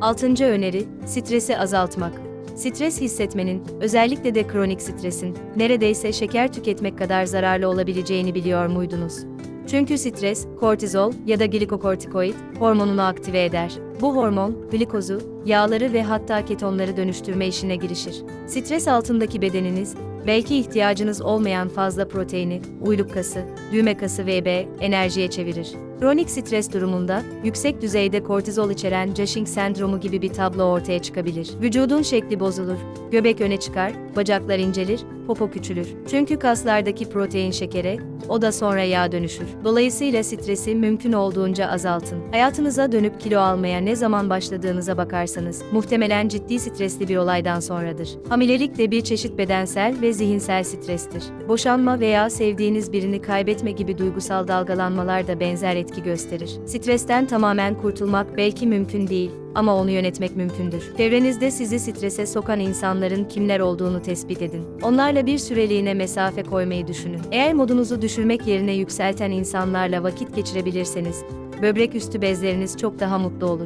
Altıncı öneri, stresi azaltmak. Stres hissetmenin, özellikle de kronik stresin, neredeyse şeker tüketmek kadar zararlı olabileceğini biliyor muydunuz? Çünkü stres, kortizol ya da glikokortikoid hormonunu aktive eder. Bu hormon, glikozu, yağları ve hatta ketonları dönüştürme işine girişir. Stres altındaki bedeniniz, belki ihtiyacınız olmayan fazla proteini, uyluk kası, düğme kası ve B enerjiye çevirir. Kronik stres durumunda, yüksek düzeyde kortizol içeren Cushing sendromu gibi bir tablo ortaya çıkabilir. Vücudun şekli bozulur, göbek öne çıkar, bacaklar incelir, popo küçülür. Çünkü kaslardaki protein şekere, o da sonra yağ dönüşür. Dolayısıyla stresi mümkün olduğunca azaltın. Hayatınıza dönüp kilo almaya ne zaman başladığınıza bakarsanız, muhtemelen ciddi stresli bir olaydan sonradır. Hamilelik de bir çeşit bedensel ve zihinsel strestir. Boşanma veya sevdiğiniz birini kaybetme gibi duygusal dalgalanmalar da benzer etki gösterir. Stresten tamamen kurtulmak belki mümkün değil ama onu yönetmek mümkündür. Çevrenizde sizi strese sokan insanların kimler olduğunu tespit edin. Onlarla bir süreliğine mesafe koymayı düşünün. Eğer modunuzu düşürmek yerine yükselten insanlarla vakit geçirebilirseniz, böbrek üstü bezleriniz çok daha mutlu olur.